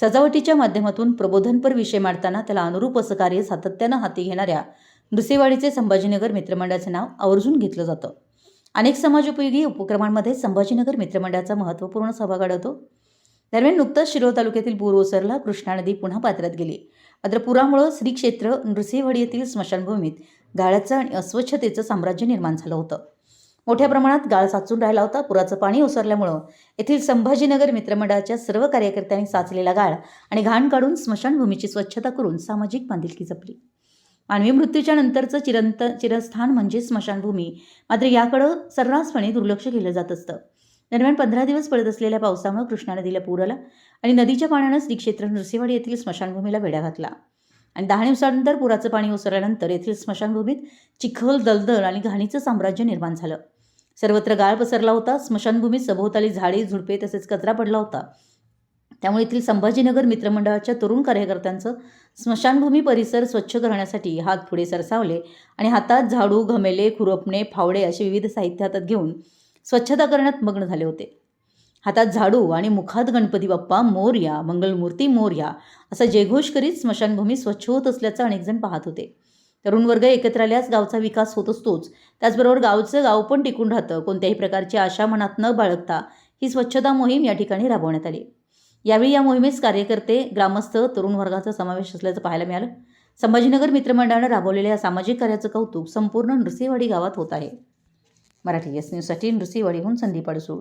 सजावटीच्या माध्यमातून प्रबोधनपर विषय मांडताना त्याला अनुरूप असं कार्य सातत्यानं हाती घेणाऱ्या नृसेवाडीचे संभाजीनगर मित्रमंडळाचे नाव आवर्जून घेतलं जातं. अनेक समाजोपयोगी उपक्रमांमध्ये संभाजीनगर मित्रमंडळाचा महत्त्वपूर्ण सहभाग आढळतो. दरम्यान नुकतंच शिरोळ तालुक्यातील पूर ओसरला कृष्णा नदी पुन्हा पात्रात गेली. मात्र पुरामुळं श्रीक्षेत्र नृसिंहवाडी येथील स्मशानभूमीत गाळ्याचं आणि अस्वच्छतेचं साम्राज्य निर्माण झालं होतं. मोठ्या प्रमाणात गाळ साचून राहिला होता. पुराचं पाणी ओसरल्यामुळं येथील संभाजीनगर मित्रमंडळाच्या सर्व कार्यकर्त्यांनी साचलेला गाळ आणि घाण काढून स्मशानभूमीची स्वच्छता करून सामाजिक बांधिलकी जपली. मानवी मृत्यूच्या नंतरचं चिरंत चिरस्थान म्हणजे स्मशानभूमी. मात्र याकडं सर्रासपणे दुर्लक्ष केलं जात असतं. दरम्यान पंधरा दिवस पडत असलेल्या पावसामुळे कृष्णा नदीला पूर आला आणि नदीच्या पाण्यानं श्री क्षेत्र नृसिंहवाडी येथील स्मशानभूमीला वेढा घातला. आणि दहा दिवसानंतर पुराचं पाणी ओसरल्यानंतर येथील स्मशानभूमीत चिखल दलदल आणि घाणीचं साम्राज्य निर्माण झालं. सर्वत्र गाळ पसरला होता. स्मशानभूमीत सभोवताली झाडे झुडपे तसेच कचरा पडला होता. त्यामुळे येथील संभाजीनगर मित्रमंडळाच्या तरुण कार्यकर्त्यांचं स्मशानभूमी परिसर स्वच्छ करण्यासाठी हात पुढे सरसावले आणि हातात झाडू घमेले खुरपणे फावडे असे विविध साहित्य हातात घेऊन स्वच्छता करण्यात मग्न झाले होते. हातात झाडू आणि मुखात गणपती बाप्पा मोरया मंगलमूर्ती मोर्या असा जयघोष करीत स्मशानभूमी स्वच्छ होत असल्याचं अनेकजण पाहत होते. तरुण वर्ग एकत्र आल्यास गावचा विकास होत असतोच. त्याचबरोबर गावचं गाव पण टिकून राहतं. कोणत्याही प्रकारची आशा मनात न बाळगता ही स्वच्छता मोहीम या ठिकाणी राबवण्यात आली. यावेळी या मोहिमेस कार्यकर्ते ग्रामस्थ तरुण वर्गाचा समावेश असल्याचं पाहायला मिळालं. संभाजीनगर मित्रमंडळानं राबवलेल्या या सामाजिक कार्याचं कौतुक संपूर्ण नृसिंहवाडी गावात होत आहे. मराठी एस न्यूजसाठी नृसिंहवाडीहून संदीप अडसूळ.